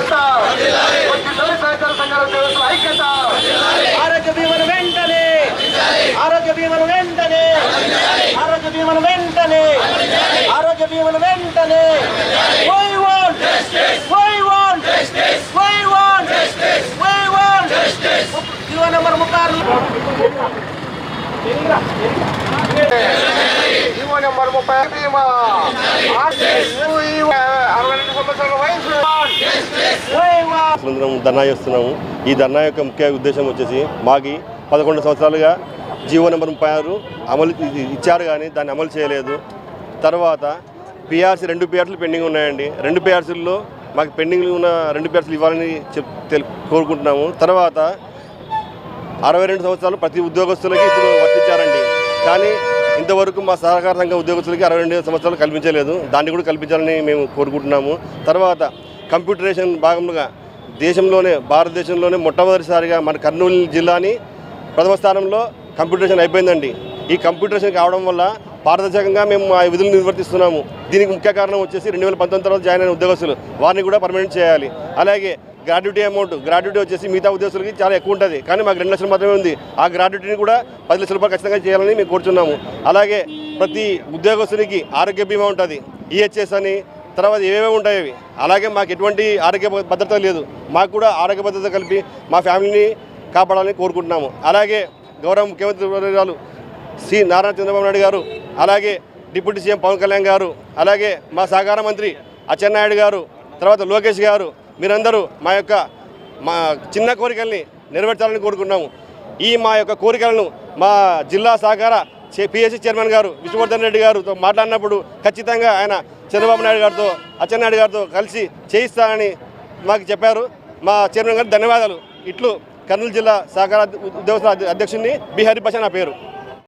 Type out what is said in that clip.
వ్యవస్థ సహకార సంఘాల ఉద్యోగస్తుల ఐక్యత ఆరోగ్య బీమాను వెంటనే ఆరోగ్య బీమాను వెంటనే ఆరోగ్య బీమాను వెంటనే ఆరోగ్య బీమాను వెంటనే we want we want we want we want GO number ముప్పై ఆరు నెంబర్ ముప్పై బీమా అరవై రెండు సంవత్సరాల వయసు వై వాంట్ ధర్నా చేస్తున్నాము. ఈ ధర్నా యొక్క ముఖ్య ఉద్దేశం వచ్చేసి మాకి పదకొండు సంవత్సరాలుగా జీవో నెంబర్ ముప్పై ఆరు అమలు ఇచ్చారు కానీ దాన్ని అమలు చేయలేదు. తర్వాత పిఆర్సీ రెండు పిఆర్సీలు పెండింగ్ ఉన్నాయండి. రెండు పిఆర్సీల్లో మాకు పెండింగ్లు ఉన్న రెండు పిఆర్సీలు ఇవ్వాలని చెప్ కోరుకుంటున్నాము. తర్వాత అరవై రెండు సంవత్సరాలు ప్రతి ఉద్యోగస్తులకి ఇప్పుడు వర్తించారండి. కానీ ఇంతవరకు మా సహకార సంఘ ఉద్యోగస్తులకి అరవై రెండు సంవత్సరాలు కల్పించలేదు. దాన్ని కూడా కల్పించాలని మేము కోరుకుంటున్నాము. తర్వాత కంప్యూటరేషన్ భాగంగా దేశంలోనే భారతదేశంలోనే మొట్టమొదటిసారిగా మన కర్నూలు జిల్లాని ప్రథమ స్థానంలో కంప్యూటరేషన్ అయిపోయిందండి. ఈ కంప్యూటరేషన్ కావడం వల్ల పారదర్శకంగా మేము ఆ విధులు నిర్వర్తిస్తున్నాము. దీనికి ముఖ్య కారణం వచ్చేసి రెండు వేల పంతొమ్మిది తర్వాత జాయిన్ అయిన ఉద్యోగస్తులు. వారిని కూడా పర్మనెంట్ చేయాలి. అలాగే గ్రాడ్యుటీ అమౌంట్ గ్రాడ్యుటీ వచ్చేసి మిగతా ఉద్యోగులకి చాలా ఎక్కువ ఉంటుంది. కానీ మాకు రెండు లక్షలు మాత్రమే ఉంది. ఆ గ్రాడ్యుటీని కూడా పది లక్షల రూపాయలు ఖచ్చితంగా చేయాలని మేము కోరుచున్నాము. అలాగే ప్రతి ఉద్యోగస్తునికి ఆరోగ్య బీమా ఉంటుంది. ఈహెచ్ఎస్ అని తర్వాత ఏమేమి ఉంటాయి అవి. అలాగే మాకు ఎటువంటి ఆరోగ్య భద్రత లేదు. మాకు కూడా ఆరోగ్య భద్రత కలిపి మా ఫ్యామిలీని కాపాడాలని కోరుకుంటున్నాము. అలాగే గౌరవ ముఖ్యమంత్రి గారు సి నారాయణ చంద్రబాబు నాయుడు గారు అలాగే డిప్యూటీ సీఎం పవన్ కళ్యాణ్ గారు అలాగే మా సహకార మంత్రి అచ్చెన్నాయుడు గారు తర్వాత లోకేష్ గారు మీరందరూ మా యొక్క మా చిన్న కోరికల్ని నెరవేర్చాలని కోరుకున్నాము ఈ మా యొక్క కోరికలను మా జిల్లా సహకార పిఎస్సి చైర్మన్ గారు విష్ణువర్ధన్ రెడ్డి గారుతో మాట్లాడినప్పుడు ఖచ్చితంగా ఆయన చంద్రబాబు నాయుడు గారితో అచ్చెన్నాయుడు గారితో కలిసి చేయిస్తానని మాకు చెప్పారు. మా చైర్మన్ గారికి ధన్యవాదాలు. ఇట్లు కర్నూలు జిల్లా సహకార ఉద్యోగ అధ్యక్షుడిని బి హరిభాష నా పేరు.